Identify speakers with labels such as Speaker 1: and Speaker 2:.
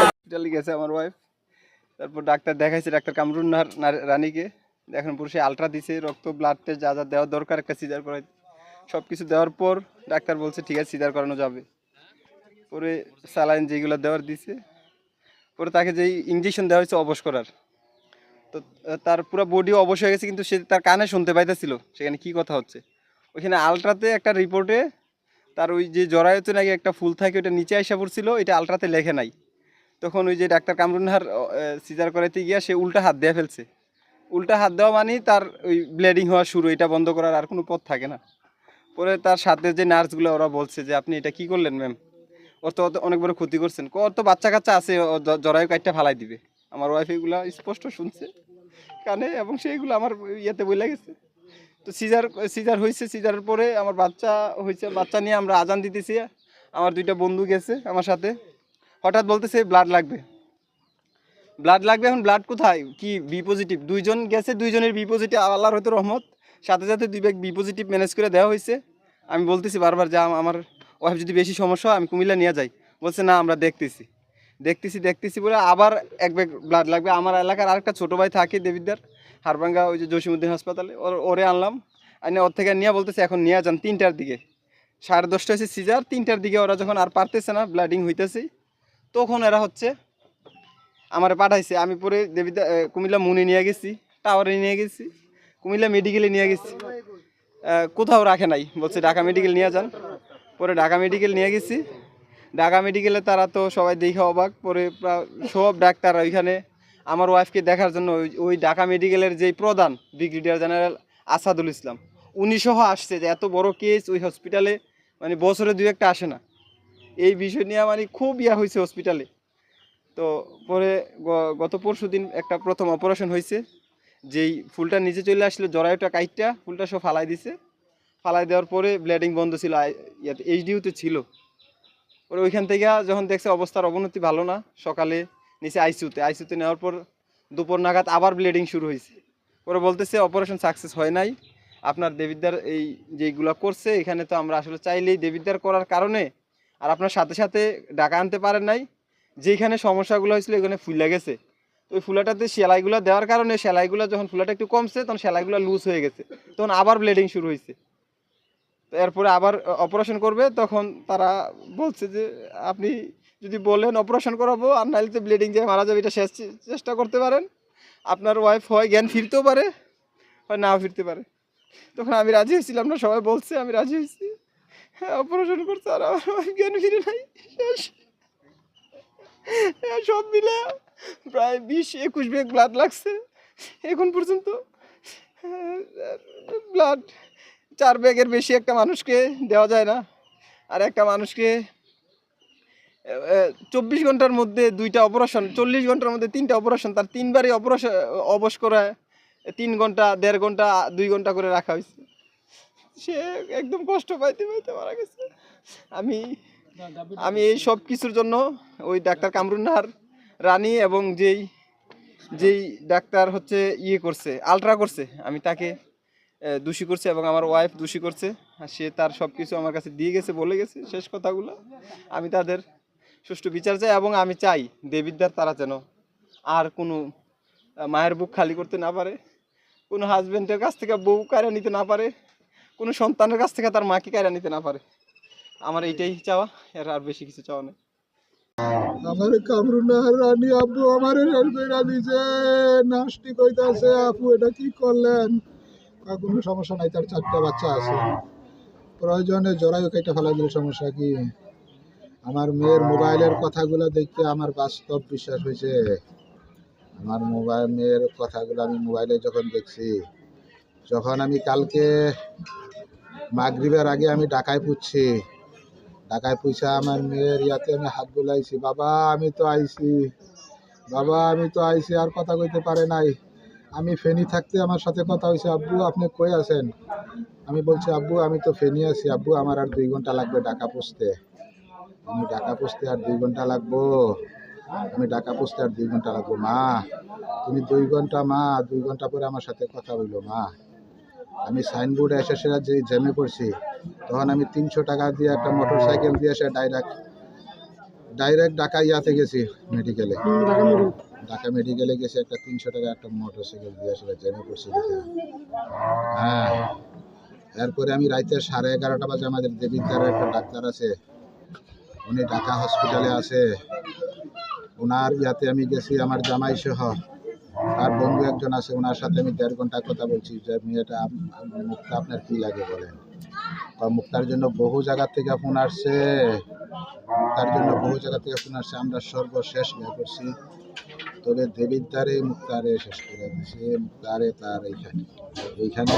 Speaker 1: হসপিটালে গেছে আমার ওয়াইফ তারপর ডাক্তার দেখাইছে ডাক্তার কামরুন রানীকে। এখন পুরুষে আলট্রা দিছে, রক্ত ব্লাড টেস্ট যা যা দেওয়া দরকার একটা সিজার করাই। সব কিছু দেওয়ার পর ডাক্তার বলছে, ঠিক আছে সিজার করানো যাবে। পরে স্যালাইন যেগুলো দেওয়ার দিছে। পরে তাকে যেই ইঞ্জেকশন দেওয়া হয়েছে, অবশ করার। তো তার পুরো বডি অবশ হয়ে গেছে, কিন্তু সে তার কানে শুনতে পাইতেছিল। সেখানে কি কথা হচ্ছে? ওইখানে আলট্রাতে একটা রিপোর্টে তার ওই যে জরায়ুতে নাকি একটা ফুল থাকে ওটা নিচে আসা পড়ছিল, এটা আলট্রাতে লেখে নাই। তখন ওই যে ডাক্তার কামরুনহার সিজার করাইতে গিয়া সে উল্টা হাত দেওয়া ফেলছে। উল্টা হাত দেওয়া মানেই তার ওই ব্লিডিং হওয়া শুরু, এটা বন্ধ করার আর কোনো পথ থাকে না। পরে তার সাথে যে নার্সগুলো, ওরা বলছে যে, আপনি এটা কি করলেন ম্যাম ওর তো অনেক বড় ক্ষতি করছেন। ওর তো বাচ্চা কাচ্চা আছে জরায়ু কাটটা ফালাই দিবে। আমার ওয়াইফ এগুলো স্পষ্ট শুনছে, কানে, এবং সেইগুলো আমার ইয়েতে বলে গেছে। তো সিজার সিজার হয়েছে সিজারের পরে আমার বাচ্চা হয়েছে বাচ্চা নিয়ে আমরা আজান দিতেছি। আমার দুইটা বন্ধু গেছে আমার সাথে। হঠাৎ বলতেছে ব্লাড লাগবে। ব্লাড লাগবে? এখন ব্লাড কোথায়? কি বি পজিটিভ দুইজন গেছে, দুইজনের বি পজিটিভ আল্লাহর হয়তো রহমত। সাথে সাথে দুই ব্যাগ বি পজিটিভ ম্যানেজ করে দেওয়া হয়েছে আমি বলতেছি বারবার যে আম- আমার ওয়াইফ যদি বেশি সমস্যা হয়, আমি কুমিল্লা নিয়ে যাই। বলছে, না, আমরা দেখতেছি। দেখতেছি দেখতেছি বলে আবার এক ব্যাগ ব্লাড লাগবে। আমার এলাকার আরেকটা ছোটো ভাই থাকে দেবিদ্দার হারবাঙ্গা ওই যে জসিমুদ্দিন হাসপাতালে। ওর, ওরে আনলাম। আইনে ওর থেকে নিয়ে বলতেছে, এখন নিয়ে যান তিনটার দিকে। সাড়ে দশটা হয়েছে সিজার, তিনটার দিকে ওরা যখন আর পারতেছে না ব্লাডিং হইতেছে, তখন এরা হচ্ছে আমারে পাঠাইছে। আমি পরে দেবিদা কুমিল্লা মুনি নিয়ে গেছি, টাওয়ারে নিয়ে গেছি, কুমিল্লা মেডিকেলে নিয়ে গেছি। কোথাও রাখে নাই। বলছে, ঢাকা মেডিকেল নিয়ে যান। পরে ঢাকা মেডিকেল নিয়ে গেছি। ঢাকা মেডিকেলে তারা তো সবাই দেখে অবাক। পরে সব ডাক্তার ওইখানে আমার ওয়াইফকে দেখার জন্য ওই ঢাকা মেডিকেলের যেই প্রধান ব্রিগেডিয়ার জেনারেল আসাদুল ইসলাম, উনি সহ আসছে যে এত বড় কেস ওই হসপিটালে মানে বছরে দুই একটা আসে না। এই বিষয় নিয়ে মানে খুব ইয়া হয়েছে হসপিটালে তো পরে গত পরশু দিন একটা প্রথম অপারেশন হয়েছে যেই ফুলটা নিচে চলে আসলো জরায়ুটা কাইটটা, ফুলটা সব ফালাই দিছে। ফালাই দেওয়ার পরে ব্লিডিং বন্ধ ছিল এইচডিউতে ছিল। পরে ওইখান থেকে যখন দেখছে অবস্থার অবনতি ভালো না, সকালে নিচে আইসিউতে। আইসিউতে নেওয়ার পর দুপুর নাগাদ আবার ব্লিডিং শুরু হয়েছে। পরে বলতেছে অপারেশন সাকসেস হয় নাই। আপনার দেবিদ্দার এই যেইগুলো করছে, এখানে তো আমরা আসলে চাইলেই দেবিদ্দার করার কারণে আর আপনার সাথে সাথে ডাকা আনতে পারেন নাই। যেখানে সমস্যাগুলো হয়েছিল এখানে ফুলে গেছে। ওই ফুলাটাতে সেলাইগুলো দেওয়ার কারণে, সেলাইগুলো যখন ফুলাটা একটু কমছে, তখন সেলাইগুলো লুজ হয়ে গেছে। তখন আবার ব্লিডিং শুরু হয়েছে। এরপরে আবার অপারেশন করবে তখন তারা বলছে যে আপনি যদি বলেন অপারেশন করাবো আর নাহলে তো ব্লিডিং যে মারা যাবে এটা শেষ চেষ্টা করতে পারেন। আপনার ওয়াইফ হয় জ্ঞান ফিরতেও পারে হয় নাও ফিরতে পারে। তখন আমি রাজি হয়েছিলাম না সবাই বলছে আমি রাজি হয়েছি। হ্যাঁ অপারেশন করতে আর আমার জ্ঞান ফিরে নাই হ্যাঁ, সব মিলে প্রায় বিশ একুশ ব্যাগ ব্লাড লাগছে এখন পর্যন্ত। ব্লাড চার ব্যাগের বেশি একটা মানুষকে দেওয়া যায় না। আর একটা মানুষকে চব্বিশ ঘণ্টার মধ্যে দুইটা অপারেশন চল্লিশ ঘণ্টার মধ্যে তিনটা অপারেশন তার তিনবারই অপারেশন অবশ করায়, তিন ঘণ্টা, দেড় ঘণ্টা, দুই ঘণ্টা করে রাখা হয়েছে। সে একদম কষ্ট পাইতে পাইতে মারা গেছে। আমি আমি এই সব কিছুর জন্য ওই ডাক্তার কামরুন নাহার, রানী এবং যেই যেই ডাক্তার হচ্ছে ইয়ে করছে আলট্রা করছে, আমি তাকে দোষী করছে এবং আমার ওয়াইফ দোষী করছে। আর সে তার সব কিছু আমার কাছে দিয়ে গেছে, বলে গেছে শেষ কথাগুলো। আমি তাদের সুষ্ঠু বিচার চাই এবং আমি চাই দেবিদ্যার তারা যেন আর কোনো মায়ের বুক খালি করতে না পারে, কোনো হাজবেন্ডের কাছ থেকে বউ কায়রা নিতে না পারে, কোনো সন্তানের কাছ থেকে তার মাকে কায়রা নিতে না পারে। আমার এইটাই চাওয়া, এর আর বেশি কিছু চাওয়া নেই।
Speaker 2: আমার কামরুনার রানী আব্বু, আমার আপু, এটা কি করলেন? কয়, কোনো সমস্যা নাই তার চারটা বাচ্চা আছে। প্রয়োজনে জরায়ু কেটে ফেলা দিলে সমস্যা কি? আমার মেয়ের মোবাইলের কথাগুলো দেখে আমার বাস্তব বিশ্বাস হয়েছে। আমার মোবাইল মেয়ের কথাগুলো আমি মোবাইলে যখন দেখছি যখন আমি কালকে মাগরিবের আগে আমি ঢাকায় পুচ্ছি ঢাকায় পয়সা আমার মেয়ের ইয়াতে আমি হাত বুলাইছি বাবা আমি তো আইছি বাবা আমি তো আইছি আর কথা কইতে পারে নাই। আমি ফেনি থাকতে আমার সাথে কথা হয়েছে, আব্বু, আপনি কই আছেন? আমি বলছি, আব্বু, আমি তো ফেনি আছি, আব্বু, আমার আর দুই ঘণ্টা লাগবে ঢাকা পৌঁছতে। আমি ঢাকা পৌঁছতে আর দুই ঘণ্টা লাগবো? আমি ঢাকা পৌঁছতে আর দুই ঘণ্টা লাগবো, মা। তুমি দুই ঘণ্টা, মা, দুই ঘণ্টা পরে আমার সাথে কথা বলল মা। আমি সাইনবোর্ডে এসে সেরা যে, জ্যামে পড়ছি, তখন আমি তিনশো টাকা দিয়ে একটা মোটর সাইকেল দিয়ে এসে ডাইরেক্ট ডাইরেক্ট ঢাকা ইয়াতে গেছি মেডিকেলে ঢাকা মেডিকেলে গেছি একটা তিনশো টাকা একটা মোটর সাইকেল দিয়ে আসলে জ্যামে পড়ছি। হ্যাঁ। এরপরে আমি রাইতে সাড়ে এগারোটা বাজে আমাদের দেবিদ্যার একটা ডাক্তার আছে। উনি ঢাকা হসপিটালে আছে। ওনার ইয়াতে আমি গেছি আমার জামাই সহ। আর বন্ধু একজন আছে ওনার সাথে আমি দেড় ঘণ্টা কথা বলছি যে মেয়েটা আপ- আপনার কি লাগে বলেন? মুক্তার জন্য বহু জায়গা থেকে ফোন আসছে। মুক্তার জন্য বহু জায়গা থেকে ফোন আসছে। আমরা সর্বশেষ ইয়ে করছি। তবে দেবীর দ্বারে মুক্তারে শেষ করে দিছে মুক্তারে তার এইখানে এইখানে